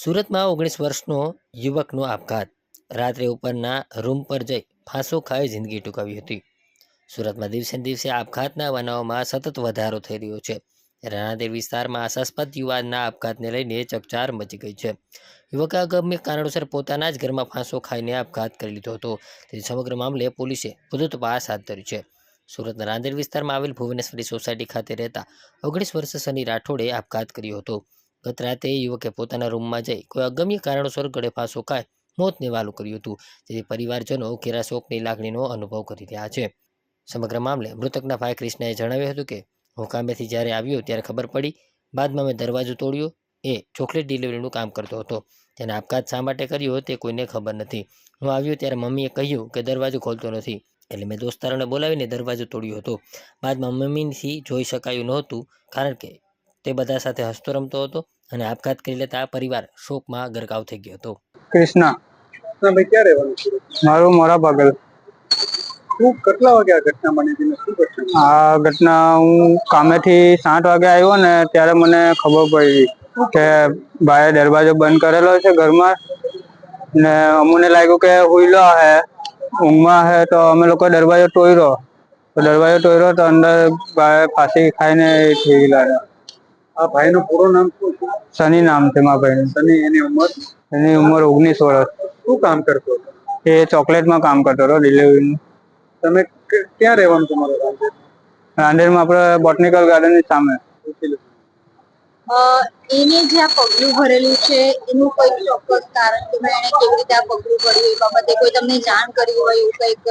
સુરતમાં ઓગણીસ વર્ષનો યુવકનો આપઘાત. રાત્રે ઉપરના રૂમ પર જઈ ફાંસો ખાઈ જિંદગી ટૂંકાવી હતી. સુરતમાં દિવસે દિવસે આપઘાતના બનાવોમાં સતત વધારો થઈ રહ્યો છે. રાણાદેવ વિસ્તારમાં આશાસ્પદ યુવાનના આપઘાતને લઈને ચકચાર મચી ગઈ છે. યુવકે અગમ્ય કારણોસર પોતાના જ ઘરમાં ફાંસો ખાઈને આપઘાત કરી લીધો હતો. તેથી સમગ્ર મામલે પોલીસે વધુ તપાસ હાથ ધરી છે. સુરતના રાંદેર વિસ્તારમાં આવેલ ભુવનેશ્વરી સોસાયટી ખાતે રહેતા ઓગણીસ વર્ષ સની રાઠોડે આપઘાત કર્યો હતો. ગત રાતે યુવકે પોતાના રૂમમાં જઈ કોઈ અગમ્ય કારણોસર ગળે ફાંસો ખાઈ મોતને વાલું કર્યું હતું. જેથી પરિવારજનો ઘેરા શોકની લાગણીનો અનુભવ કરી રહ્યા છે. સમગ્ર મામલે મૃતકના ભાઈ ક્રિષ્નાએ જણાવ્યું હતું કે, હું કામેથી જ્યારે આવ્યો ત્યારે ખબર પડી, બાદમાં મેં દરવાજો તોડ્યો, એ ચોકલેટ ડિલિવરીનું કામ કરતો હતો. તેને આપઘાત શા માટે કર્યો તે કોઈને ખબર નથી. હું આવ્યો ત્યારે મમ્મીએ કહ્યું કે દરવાજો ખોલતો નથી, એટલે મેં દોસ્તારોને બોલાવીને દરવાજો તોડ્યો હતો. બાદમાં મમ્મીથી જોઈ શકાયું નહોતું કારણ કે તે બધા સાથે હસતો રમતો હતો અને આપઘાત કરી લેતા પરિવાર શોકમાં ગરકાવ થઈ ગયો હતો. કૃષ્ણ ના ભાઈ ક્યાં રહેવાનું મારું મોરા પાગલ શું કેટલા વાગે આ ઘટના બની હતી શું ઘટના આ ઘટના હું કામેથી સાત વાગે આવ્યો ને ત્યારે મને ખબર પડી કે ભાઈએ દરવાજો બંધ કરેલો છે ઘરમાં ને અમને લાગ્યું કે હુઈલો હે ઊંઘમાં હે તો અમે લોકો દરવાજો તોડ્યો તો દરવાજો તોડ્યો તો અંદર ભાઈ ફાંસી ખાઈને એ થઈ ગયેલા આ ભાઈનું પૂરું નામ શું છે? શનિ નામ છે મારા ભાઈનું. સની એની ઉંમર? એની ઉંમર ઓગણીસ વર્ષ. શું કામ કરતો એ ચોકલેટમાં કામ કરતો હતો ડિલિવરીનું. તમે ક્યાં રહેવાનું તમારું રાંદેર રાંદેરમાં આપણે બોટનિકલ ગાર્ડનની સામે. એને જે આ પગલું ભરેલું છે એનું કોઈ ચોક્કસ કારણ કે ભાઈ એને કેવી રીતે આ પગલું ભર્યું એ બાબતે કોઈ તમને જાણ કરી હોય એવું કંઈક?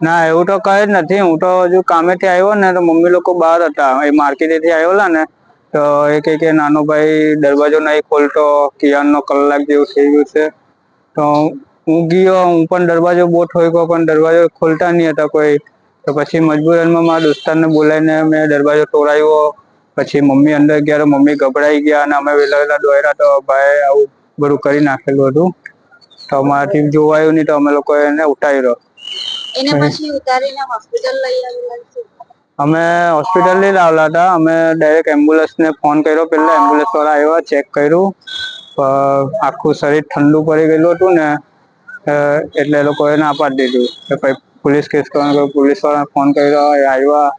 ના એવું તો કઈ જ નથી. હું તો હજુ કામેથી આવ્યો ને તો મમ્મી લોકો બહાર હતા. એ માર્કેટેથી આવેલા ને તો એ કહે કે નાનો ભાઈ દરવાજો નહીં ખોલતો કિયાનનો કલાક જેવું થઈ ગયું છે. તો હું ગયો હું પણ દરવાજો બહુ ઠોક્યો પણ દરવાજો ખોલતા નહીં હતા કોઈ. તો પછી મજબૂરનમાં મારા દોસ્તારને બોલાવીને મેં દરવાજો તોડાવ્યો પછી મમ્મી અંદર ગયા તો મમ્મી ગભરાઈ ગયા અને અમે વહેલા વહેલા દોયરા તો ભાઈ આવું બધું કરી નાખેલું હતું. તો અમારાથી જોવાયું નહીં તો અમે લોકો એને ઉઠાવ્યો એના પછી ઉતારીને હોસ્પિટલ લઈ આવેલા અમે હોસ્પિટલ લઈ લાવેલા હતા. અમે ડાયરેક્ટ એમ્બ્યુલન્સને ફોન કર્યો. પહેલા એમ્બ્યુલન્સ વાળા આવ્યા ચેક કર્યું. આખું શરીર ઠંડુ પડી ગયેલું હતું ને એટલે એ લોકોએ ના પાડી દીધું કે ભાઈ પોલીસ કેસ કરવાનો પોલીસ વાળાને ફોન કર્યો એ આવ્યા.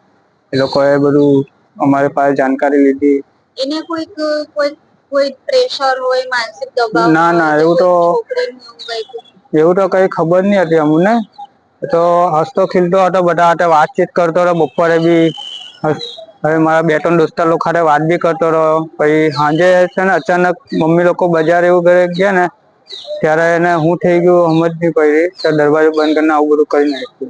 એ લોકોએ બધું અમારી પાસે જાણકારી લીધી. એને કોઈક કોઈ કોઈ પ્રેશર હોય માનસિક દબાવ ના, ના, એવું તો- એવું તો કઈ ખબર નહીં હતી અમને. તો હસતો ખીલતો હતો, બધા સાથે વાતચીત કરતો હતો બપોરે બી મારા બે ત્રણ દોસ્તાર લોકો સાથે વાત બી કરતો હતો પછી સાંજે છે ને અચાનક મમ્મી લોકો બજાર એવું કરે ગયા ને, ત્યારે એને હું થઈ ગયું સમજ નહીં પડી દરવાજો બંધ કરીને આવું બધું કરી નાખ્યું.